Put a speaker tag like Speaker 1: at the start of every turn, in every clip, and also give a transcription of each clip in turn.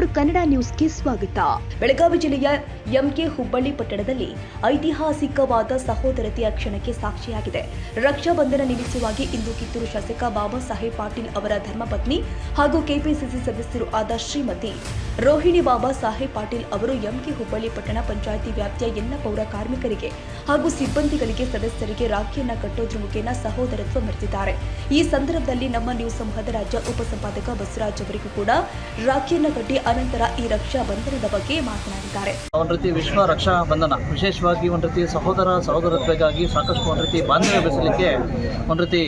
Speaker 1: Four Kannada ನ್ಯೂಸ್ಗೆ ಸ್ವಾಗತ. ಬೆಳಗಾವಿ ಜಿಲ್ಲೆಯ ಎಂಕೆ ಹುಬ್ಬಳ್ಳಿ ಪಟ್ಟಣದಲ್ಲಿ ಐತಿಹಾಸಿಕವಾದ ಸಹೋದರತೆಯ ಕ್ಷಣಕ್ಕೆ ಸಾಕ್ಷಿಯಾಗಿದೆ. ರಕ್ಷಾ ಬಂಧನ ನಿಮಿತ್ತವಾಗಿ ಇಂದು ಕಿತ್ತೂರು ಶಾಸಕ ಬಾಬಾ ಸಾಹೇಬ್ ಪಾಟೀಲ್ ಅವರ ಧರ್ಮಪತ್ನಿ ಹಾಗೂ ಕೆಪಿಸಿಸಿ ಸದಸ್ಯರು ಆದ ಶ್ರೀಮತಿ ರೋಹಿಣಿ ಬಾಬಾ ಸಾಹೇಬ್ ಪಾಟೀಲ್ ಅವರು ಎಂಕೆ ಹುಬ್ಬಳ್ಳಿ ಪಟ್ಟಣ ಪಂಚಾಯಿತಿ ವ್ಯಾಪ್ತಿಯ ಎಲ್ಲ ಪೌರ ಕಾರ್ಮಿಕರಿಗೆ ಹಾಗೂ ಸಿಬ್ಬಂದಿಗಳಿಗೆ ಸದಸ್ಯರಿಗೆ ರಾಖಿಯನ್ನ ಕಟ್ಟೋದ್ರ ಮುಖೇನ ಸಹೋದರತ್ವ ಮೆರೆದಿದ್ದಾರೆ ಈ ಸಂದರ್ಭದಲ್ಲಿ ನಮ್ಮ ನ್ಯೂಸ್ ಸಮೂಹದ ರಾಜ್ಯ ಉಪಸಂಪಾದಕ ಬಸವರಾಜ್ ಅವರಿಗೂ ಕೂಡ ರಾಖಿಯನ್ನ ಕಟ್ಟಿ ಅನಂತರ ಈ ರಕ್ಷಾ ಬಂಧನದ ಬಗ್ಗೆ ಮಾತನಾಡಿದ್ದಾರೆ.
Speaker 2: ಒಂದು ರೀತಿ ವಿಶ್ವ ರಕ್ಷಾ ಬಂಧನ. ವಿಶೇಷವಾಗಿ ಒಂದು ರೀತಿ ಸಹೋದರ ಸಹೋದರತ್ವಗಾಗಿ ಸಾಕಷ್ಟು ಒಂದು ರೀತಿ ಬಾಂಧವ್ಯ ಬೆಳೆಸಲಿಕ್ಕೆ ಒಂದು ರೀತಿ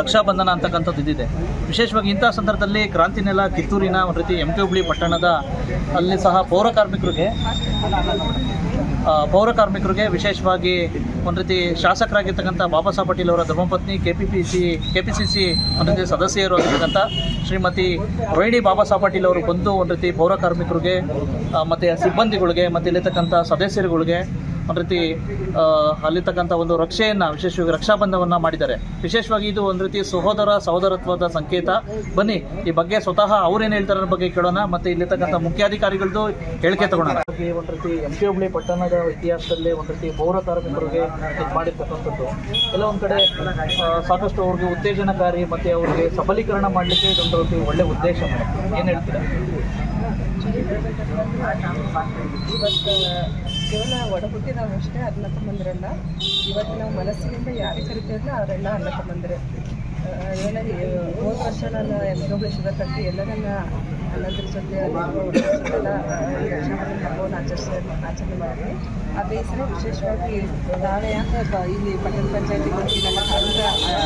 Speaker 2: ರಕ್ಷಾ ಬಂಧನ ಅಂತಕ್ಕಂಥದ್ದು ಇದ್ದಿದೆ ವಿಶೇಷವಾಗಿ ಇಂತಹ ಸಂದರ್ಭದಲ್ಲಿ ಕ್ರಾಂತಿನೆಲ ಕಿತ್ತೂರಿನ ಒಂದು ರೀತಿ ಎಂ ಕೆ ಹುಬ್ಳಿ ಪಟ್ಟಣದ ಅಲ್ಲಿ ಸಹ ಪೌರ ಕಾರ್ಮಿಕರಿಗೆ ಪೌರ ಕಾರ್ಮಿಕರಿಗೆ ವಿಶೇಷವಾಗಿ ಒಂದು ರೀತಿ ಶಾಸಕರಾಗಿರ್ತಕ್ಕಂಥ ಬಾಬಾ ಪಾಟೀಲ್ ಅವರ ಧರ್ಮಪತ್ನಿ K P P C K P C C ಒಂದು ರೀತಿ ಸದಸ್ಯರು ಆಗಿರ್ತಕ್ಕಂಥ ಶ್ರೀಮತಿ ರೋಹಿಣಿ ಬಾಬಾ ಸಾಹೇಬ್ ಪಾಟೀಲ್ ಅವರು ಬಂದು ಒಂದು ರೀತಿ ಪೌರ ಕಾರ್ಮಿಕರಿಗೆ ಮತ್ತು ಸಿಬ್ಬಂದಿಗಳಿಗೆ, ಮತ್ತು ಇಲ್ಲಿರ್ತಕ್ಕಂಥ ಸದಸ್ಯರುಗಳಿಗೆ ಒಂದು ರೀತಿ ಅಲ್ಲಿರ್ತಕ್ಕಂಥ ಒಂದು ರಕ್ಷೆಯನ್ನು, ವಿಶೇಷವಾಗಿ ರಕ್ಷಾಬಂಧವನ್ನು ಮಾಡಿದ್ದಾರೆ. ವಿಶೇಷವಾಗಿ ಇದು ಒಂದು ರೀತಿ ಸಹೋದರ, ಸಹೋದರತ್ವದ ಸಂಕೇತ. ಬನ್ನಿ, ಈ ಬಗ್ಗೆ ಸ್ವತಃ ಅವ್ರೇನು ಹೇಳ್ತಾರೆ ಬಗ್ಗೆ ಕೇಳೋಣ, ಮತ್ತು ಇಲ್ಲಿರ್ತಕ್ಕಂಥ ಮುಖ್ಯಾಧಿಕಾರಿಗಳದ್ದು ಹೇಳಿಕೆ ತಗೊಳ್ಳೋಣ ಒಂದು ರೀತಿ ಎಂ ಪಿ ಹುಬ್ಳಿ ಪಟ್ಟಣದ ಇತಿಹಾಸದಲ್ಲಿ ಒಂದು ರೀತಿ ಪೌರ ಕಾರ್ಮಿಕರಿಗೆ ಮಾಡಿರ್ತಕ್ಕಂಥದ್ದು. ಎಲ್ಲ ಕಡೆ ಸಾಕಷ್ಟು ಅವ್ರಿಗೆ ಉತ್ತೇಜನಕಾರಿ ಮತ್ತು ಅವ್ರಿಗೆ ಸಬಲೀಕರಣ ಮಾಡಲಿಕ್ಕೆ ಇದೊಂದು ರೀತಿ ಒಳ್ಳೆ ಉದ್ದೇಶ ಏನು ಹೇಳ್ತೀರಾ?
Speaker 3: ಕೇವಲ ಒಡ ಹುಟ್ಟಿದವು ಅಷ್ಟೇ ಅನ್ನ ತಮ್ಮಂದಿರಲ್ಲ. ಇವತ್ತು ನಾವು ಮನಸ್ಸಿನಿಂದ ಯಾರಿಗೆ ಕರಿತೀವಲ್ಲ ಅವರೆಲ್ಲ ಅನ್ನ ತಮ್ಮಂದಿರೆ. ಏನ ಹೋದ ವರ್ಷ ನಾನು ಎಂಟೋಬೇಶ್ವರ ಕಟ್ಟಿ ಎಲ್ಲರನ್ನ ಅನ್ನದ್ರ ಜೊತೆ ಹಬ್ಬವನ್ನು ಆಚರಿಸ ಆಚರಣೆ ಮಾಡಿದ್ವಿ. ಅದೇ ಸಲ ವಿಶೇಷವಾಗಿ ನಾವೇ ಯಾಕೆ ಇಲ್ಲಿ ಪಟ್ಟಣ ಪಂಚಾಯತಿ ನನ್ನ ಅಂತ ಆ,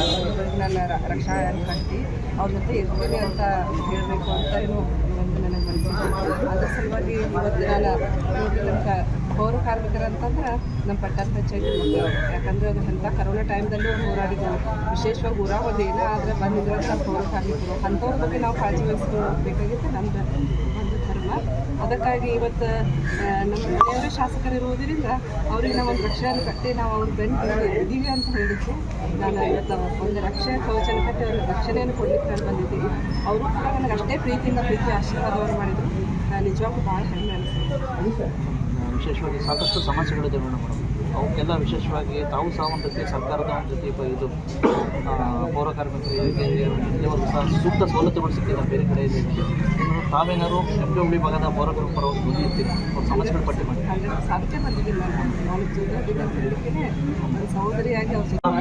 Speaker 3: ನನ್ನ ರ- ರಕ್ಷಾ ಕಟ್ಟಿ ಅವ್ರ ಜೊತೆ ಇರ್ತೀನಿ ಅಂತ ಹೇಳಬೇಕು ಅಂತ ಏನು ನನಗೆ ಮನಸ್ಸಿದೆ ಅದ್ರ ಸಲುವಾಗಿ ಇವತ್ತು ನಾನು ನೋಡಿ ನಮ್ಮ ಕ- ಪೌರ ಕಾರ್ಮಿಕರಂತಂದ್ರೆ ನಮ್ಮ ಪಟ್ಟಣ ಪಂಚಾಯತಿ ಮಕ್ಕಳು. ಯಾಕಂದ್ರೆ ಅದು ಎಂಥ ಕರೋನಾ ಟೈಮ್ದಲ್ಲೂ ಹೋರಾಡಿದ್ರು. ವಿಶೇಷವಾಗಿ ಊರಾಗ ಒಂದು ಏನೋ ಆದರೆ ಬಂದಿದ್ರಂಥ ಪೌರ ಕಾರ್ಮಿಕರು. ಅಂಥವ್ರ ಬಗ್ಗೆ ನಾವು ಕಾಳಜಿ ವಹಿಸ್ಕೋಬೇಕಾಗಿತ್ತು ನಮ್ದು ಒಂದು ಧರ್ಮ. ಅದಕ್ಕಾಗಿ ಇವತ್ತು ನಮ್ಮ ಮನೆಯವರೇ ಶಾಸಕರಿರುವುದರಿಂದ ಅವ್ರಿಗೆ ನಾವು ಒಂದು ರಕ್ಷೆಯನ್ನು ಕಟ್ಟಿ ನಾವು ಅವ್ರ ಬೆನ್ನು ಇದ್ದೀವಿ ಅಂತ ಹೇಳಿದ್ದು. ನಾನು ಇವತ್ತು ಒಂದು ರಕ್ಷೆ, ಕವಚನ ಕಟ್ಟಿ ಅವ್ರಿಗೆ ರಕ್ಷಣೆಯನ್ನು ಕೊಡಲಿಕ್ಕೆ ನಾನು ಬಂದಿದ್ದೀನಿ. ಅವರು ಕೂಡ ನನಗೆ ಅಷ್ಟೇ ಪ್ರೀತಿಯಿಂದ ಪ್ರೀತಿ ಆಶೀರ್ವಾದವನ್ನು ಮಾಡಿದರು. ನಿಜವಾಗ್ಲೂ ಭಾಳ ಹೆಮ್ಮೆ ಅನಿಸ್ತು
Speaker 2: ವಿಶೇಷವಾಗಿ ಸಾಕಷ್ಟು ಸಮಸ್ಯೆಗಳಿದೆ ಮೇಡಮ್ ಅವಕ್ಕೆಲ್ಲ ವಿಶೇಷವಾಗಿ ತಾವು ಸಹ ಒಂದು ರೀತಿ ಸರ್ಕಾರದ ಒಂದು ರೀತಿ ಇದು ಪೌರ ಕಾರ್ಮಿಕರಿಗೆ ಸಹ ಸೂಕ್ತ ಸವಲತ್ತುಗಳು ಸಿಕ್ಕಿಲ್ಲ ಬೇರೆ ಕಡೆ ಇದೆ. ಇನ್ನು ತಾವೇನಾದ್ರು ಎಂ ಪಿ ಹುಬ್ಳಿ ಭಾಗದ ಪೌರ ಕಾರ್ಮಿಕರ ಒಂದು ಇರ್ತೀರಿ? ಅವ್ರ ಸಮಸ್ಯೆಗಳು ಪಟ್ಟಿ ಮಾಡಿ.
Speaker 3: ಸಾಧ್ಯ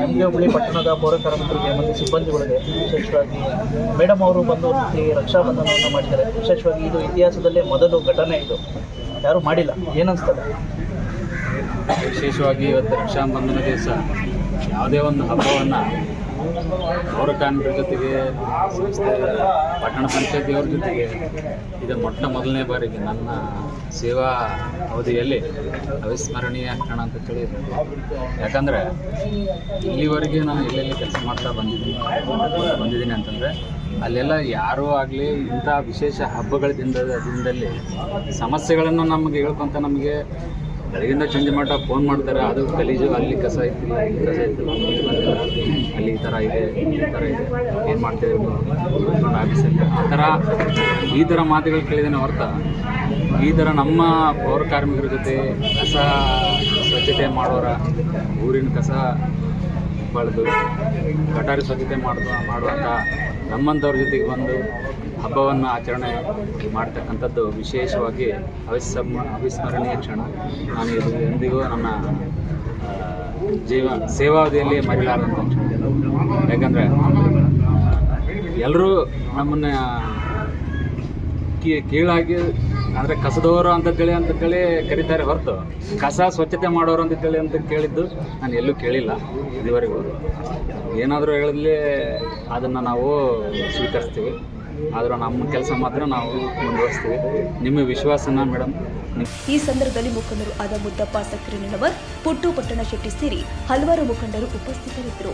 Speaker 2: ಎಂ ಪಿ ಹುಬ್ಳಿ ಪಟ್ಟಣದ ಪೌರ ಕಾರ್ಮಿಕರಿಗೆ ಮತ್ತು ಸಿಬ್ಬಂದಿಗಳಿಗೆ ವಿಶೇಷವಾಗಿ ಮೇಡಮ್ ಅವರು ಬಂದು ರಕ್ಷಾಬಂಧನವನ್ನು ಮಾಡಿದ್ದಾರೆ ವಿಶೇಷವಾಗಿ ಇದು ಇತಿಹಾಸದಲ್ಲೇ ಮೊದಲು ಘಟನೆ ಇದು. ಯಾರೂ ಮಾಡಿಲ್ಲ. ಏನನ್ಸ್ತದೆ?
Speaker 4: ವಿಶೇಷವಾಗಿ ಇವತ್ತು ರಕ್ಷಾಬಂಧನ ದಿವಸ ಯಾವುದೇ ಒಂದು ಹಬ್ಬವನ್ನು ಅವರ ಕಾರ್ಮಿಕರ ಜೊತೆಗೆ, ಸಂಸ್ಥೆ, ಪಟ್ಟಣ ಪಂಚಾಯತಿಯವ್ರ ಜೊತೆಗೆ ಇದು ಮೊಟ್ಟ ಮೊದಲನೇ ಬಾರಿಗೆ ನನ್ನ ಸೇವಾ ಅವಧಿಯಲ್ಲಿ ಅವಿಸ್ಮರಣೀಯ ಕ್ಷಣ ಅಂತ ಕೇಳಿ ಯಾಕಂದರೆ ಇಲ್ಲಿವರೆಗೆ ನಾನು ಎಲ್ಲೆಲ್ಲಿ ಕೆಲಸ ಮಾಡ್ತಾ ಬಂದಿದ್ದೀನಿ ಬಂದಿದ್ದೀನಿ ಅಂತಂದರೆ ಅಲ್ಲೆಲ್ಲ ಯಾರೂ ಆಗಲಿ ಇಂಥ ವಿಶೇಷ ಹಬ್ಬಗಳ ದಿನದ ದಿನದಲ್ಲಿ ಸಮಸ್ಯೆಗಳನ್ನು ನಮಗೆ ಹೇಳ್ಕೊಂತ ನಮಗೆ ಬೆಳಗಿಂದ ಚಂಜಿ ಮಟ್ಟ ಫೋನ್ ಮಾಡ್ತಾರೆ. ಅದು ಗಲೀಜು, ಅಲ್ಲಿ ಕಸ ಐತಿ ಇಲ್ಲಿ ಕಸ ಐತಿ ಅಲ್ಲಿ ಈ ಥರ ಇದೆ, ಈ ಥರ ಇದೆ. ಏನು ಮಾಡ್ತೀವಿ ಆ ಥರ ಈ ಥರ ಮಾತುಗಳು ಕೇಳಿದ್ದೇನೆ ಹೊರತ. ಈ ಥರ ನಮ್ಮ ಪೌರ ಕಾರ್ಮಿಕರ ಜೊತೆ ಕಸ ಸ್ವಚ್ಛತೆ ಮಾಡೋರ, ಊರಿನ ಕಸ ಬಳಿದು ಗಟಾರಿ ಸ್ವಚ್ಛತೆ ಮಾಡುವ ಮಾಡುವಂಥ ನಮ್ಮಂಥವ್ರ ಜೊತೆಗೆ ಬಂದು ಹಬ್ಬವನ್ನು ಆಚರಣೆ ಮಾಡ್ತಕ್ಕಂಥದ್ದು ವಿಶೇಷವಾಗಿ ಅವಿಸ್ಮ, ಅವಿಸ್ಮರಣೀಯ ಕ್ಷಣ. ನಾನು ಇದು ಎಂದಿಗೂ ನನ್ನ ಜೀವ ಸೇವಾವಧಿಯಲ್ಲಿ ಮರಿಲಾರಂಥ ಕ್ಷಣ. ಯಾಕಂದರೆ ಎಲ್ಲರೂ ನಮ್ಮನ್ನು ಕೀಳಾಗಿ ಅಂದರೆ ಕಸದವರು ಅಂತೇಳಿ ಅಂತೇಳಿ ಕರೀತಾರೆ ಹೊರತು. ಕಸ ಸ್ವಚ್ಛತೆ ಮಾಡೋರು ಅಂತೇಳಿ ಅಂತ ಕೇಳಿದ್ದು ನಾನು ಎಲ್ಲೂ ಕೇಳಿಲ್ಲ ಇದುವರೆಗೂ. ಏನಾದರೂ ಹೇಳಿದ್ಲಿ ಅದನ್ನು ನಾವು ಸ್ವೀಕರಿಸ್ತೀವಿ. ಆದರೂ ನಮ್ಮ ಕೆಲಸ ಮಾತ್ರ ನಾವು ಮುಂದುವರಿಸ್ತೀವಿ. ನಿಮ್ಮ ವಿಶ್ವಾಸನ ಮೇಡಮ್
Speaker 1: ಈ ಸಂದರ್ಭದಲ್ಲಿ ಮುಖಂಡರು ಆದ ಮುದ್ದಪ್ಪ ಸಕ್ರಿನವರ್ ಪುಟ್ಟು ಪಟ್ಟಣ ಶೆಟ್ಟಿ ಸೇರಿ ಹಲವಾರು ಮುಖಂಡರು ಉಪಸ್ಥಿತರಿದ್ದರು.